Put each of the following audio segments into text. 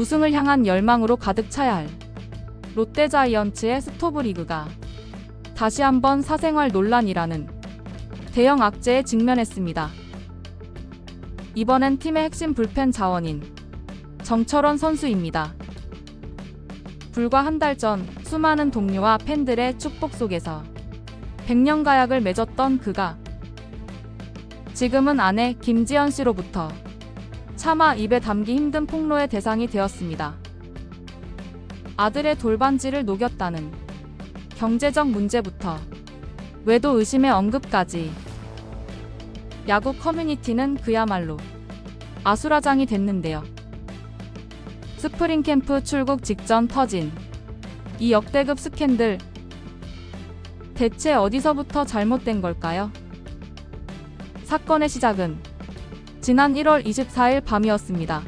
우승을 향한 열망으로 가득 차야 할 롯데자이언츠의 스토브리그가 다시 한번 사생활 논란이라는 대형 악재에 직면했습니다. 이번엔 팀의 핵심 불펜 자원인 정철원 선수입니다. 불과 한 달 전 수많은 동료와 팬들의 축복 속에서 100년 가약을 맺었던 그가 지금은 아내 김지연 씨로부터 차마 입에 담기 힘든 폭로의 대상이 되었습니다. 아들의 돌반지를 녹였다는 경제적 문제부터 외도 의심의 언급까지 야구 커뮤니티는 그야말로 아수라장이 됐는데요. 스프링 캠프 출국 직전 터진 이 역대급 스캔들 대체 어디서부터 잘못된 걸까요? 사건의 시작은 지난 1월 24일 밤이었습니다.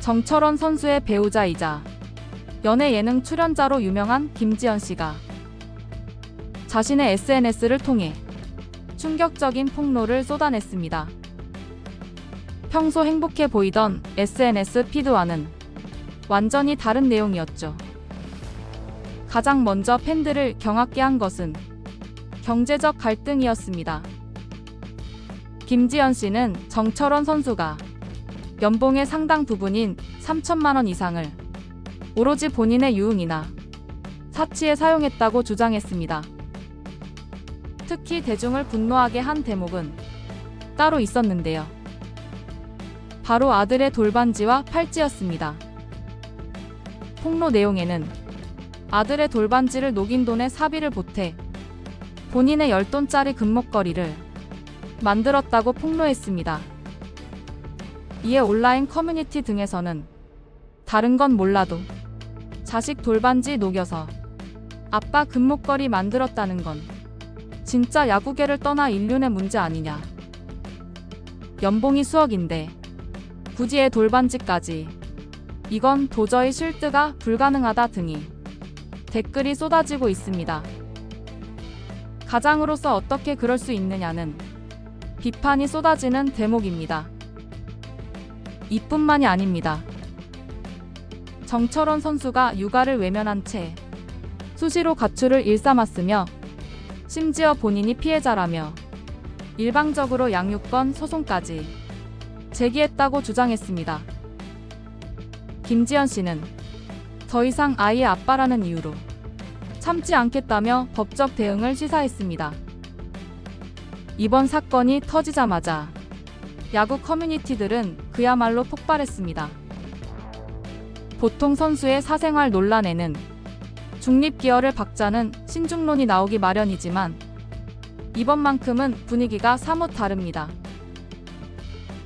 정철원 선수의 배우자이자 연예 예능 출연자로 유명한 김지연 씨가 자신의 SNS를 통해 충격적인 폭로를 쏟아냈습니다. 평소 행복해 보이던 SNS 피드와는 완전히 다른 내용이었죠. 가장 먼저 팬들을 경악게 한 것은 경제적 갈등이었습니다. 김지연 씨는 정철원 선수가 연봉의 상당 부분인 3천만 원 이상을 오로지 본인의 유흥이나 사치에 사용했다고 주장했습니다. 특히 대중을 분노하게 한 대목은 따로 있었는데요. 바로 아들의 돌반지와 팔찌였습니다. 폭로 내용에는 아들의 돌반지를 녹인 돈에 사비를 보태 본인의 10돈짜리 금목걸이를 만들었다고 폭로했습니다. 이에 온라인 커뮤니티 등에서는 다른 건 몰라도 자식 돌반지 녹여서 아빠 금목걸이 만들었다는 건 진짜 야구계를 떠나 인륜의 문제 아니냐. 연봉이 수억인데 굳이 애 돌반지까지 이건 도저히 실드가 불가능하다 등이 댓글이 쏟아지고 있습니다. 가장으로서 어떻게 그럴 수 있느냐는 비판이 쏟아지는 대목입니다. 이뿐만이 아닙니다. 정철원 선수가 육아를 외면한 채 수시로 가출을 일삼았으며 심지어 본인이 피해자라며 일방적으로 양육권 소송까지 제기했다고 주장했습니다. 김지연 씨는 더 이상 아이의 아빠라는 이유로 참지 않겠다며 법적 대응을 시사했습니다. 이번 사건이 터지자마자 야구 커뮤니티들은 그야말로 폭발했습니다. 보통 선수의 사생활 논란에는 중립 기여를 박자는 신중론이 나오기 마련이지만 이번만큼은 분위기가 사뭇 다릅니다.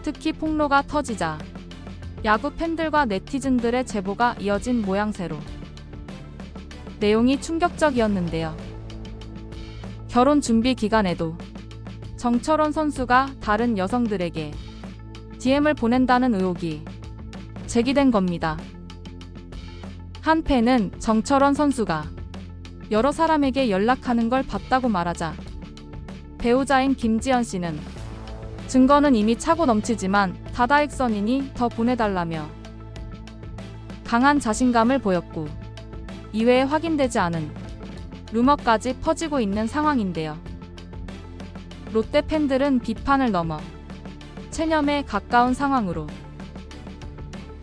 특히 폭로가 터지자 야구 팬들과 네티즌들의 제보가 이어진 모양새로 내용이 충격적이었는데요. 결혼 준비 기간에도 정철원 선수가 다른 여성들에게 DM을 보낸다는 의혹이 제기된 겁니다. 한 팬은 정철원 선수가 여러 사람에게 연락하는 걸 봤다고 말하자 배우자인 김지연 씨는 증거는 이미 차고 넘치지만 다다익선이니 더 보내달라며 강한 자신감을 보였고 이외에 확인되지 않은 루머까지 퍼지고 있는 상황인데요. 롯데 팬들은 비판을 넘어 체념에 가까운 상황으로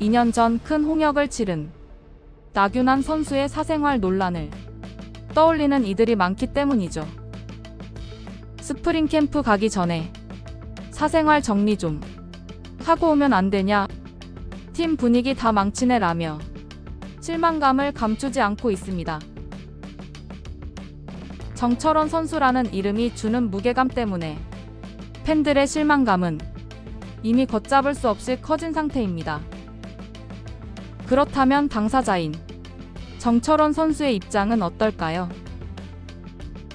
2년 전 큰 홍역을 치른 나균환 선수의 사생활 논란을 떠올리는 이들이 많기 때문이죠. 스프링 캠프 가기 전에 사생활 정리 좀 하고 오면 안 되냐? 팀 분위기 다 망치네라며 실망감을 감추지 않고 있습니다. 정철원 선수라는 이름이 주는 무게감 때문에 팬들의 실망감은 이미 걷잡을 수 없이 커진 상태입니다. 그렇다면 당사자인 정철원 선수의 입장은 어떨까요?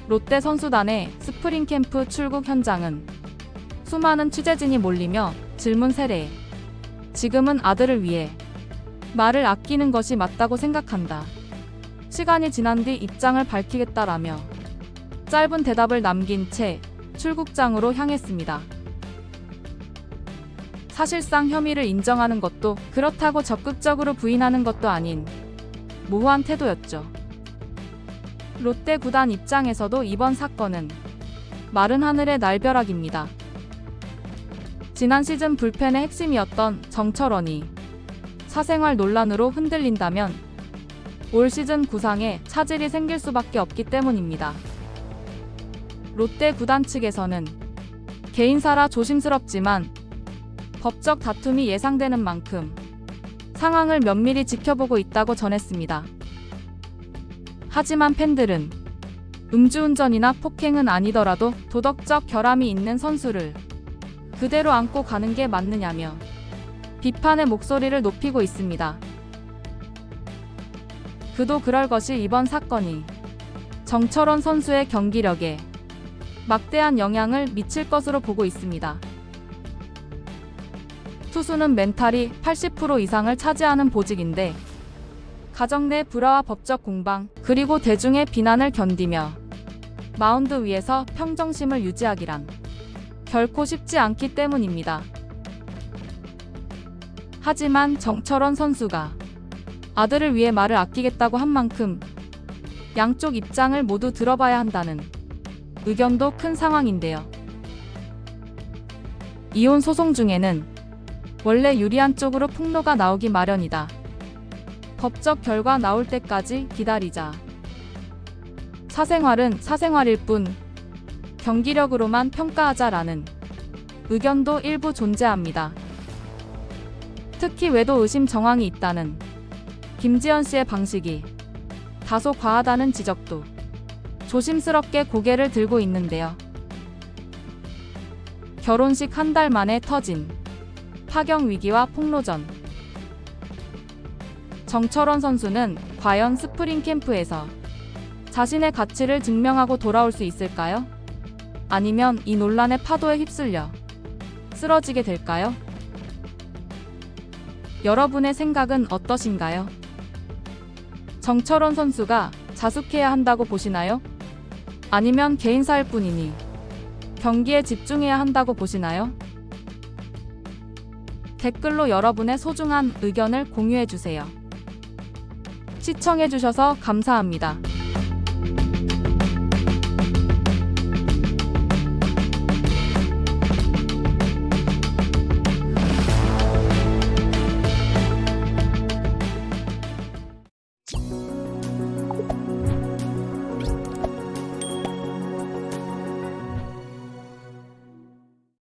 롯데 선수단의 스프링 캠프 출국 현장은 수많은 취재진이 몰리며 질문 세례. 지금은 아들을 위해 말을 아끼는 것이 맞다고 생각한다. 시간이 지난 뒤 입장을 밝히겠다라며 짧은 대답을 남긴 채 출국장으로 향했습니다. 사실상 혐의를 인정하는 것도 그렇다고 적극적으로 부인하는 것도 아닌 모호한 태도였죠. 롯데 구단 입장에서도 이번 사건은 마른 하늘의 날벼락입니다. 지난 시즌 불펜의 핵심이었던 정철원이 사생활 논란으로 흔들린다면 올 시즌 구상에 차질이 생길 수밖에 없기 때문입니다. 롯데 구단 측에서는 개인사라 조심스럽지만 법적 다툼이 예상되는 만큼 상황을 면밀히 지켜보고 있다고 전했습니다. 하지만 팬들은 음주운전이나 폭행은 아니더라도 도덕적 결함이 있는 선수를 그대로 안고 가는 게 맞느냐며 비판의 목소리를 높이고 있습니다. 그도 그럴 것이 이번 사건이 정철원 선수의 경기력에 막대한 영향을 미칠 것으로 보고 있습니다. 투수는 멘탈이 80% 이상을 차지하는 보직인데 가정 내 불화와 법적 공방 그리고 대중의 비난을 견디며 마운드 위에서 평정심을 유지하기란 결코 쉽지 않기 때문입니다. 하지만 정철원 선수가 아들을 위해 말을 아끼겠다고 한 만큼 양쪽 입장을 모두 들어봐야 한다는 의견도 큰 상황인데요. 이혼 소송 중에는 원래 유리한 쪽으로 폭로가 나오기 마련이다. 법적 결과 나올 때까지 기다리자. 사생활은 사생활일 뿐 경기력으로만 평가하자라는 의견도 일부 존재합니다. 특히 외도 의심 정황이 있다는 김지연 씨의 방식이 다소 과하다는 지적도 조심스럽게 고개를 들고 있는데요. 결혼식 한 달 만에 터진 파경 위기와 폭로전. 정철원 선수는 과연 스프링 캠프에서 자신의 가치를 증명하고 돌아올 수 있을까요? 아니면 이 논란의 파도에 휩쓸려 쓰러지게 될까요? 여러분의 생각은 어떠신가요? 정철원 선수가 자숙해야 한다고 보시나요? 아니면 개인사일 뿐이니 경기에 집중해야 한다고 보시나요? 댓글로 여러분의 소중한 의견을 공유해 주세요. 시청해 주셔서 감사합니다.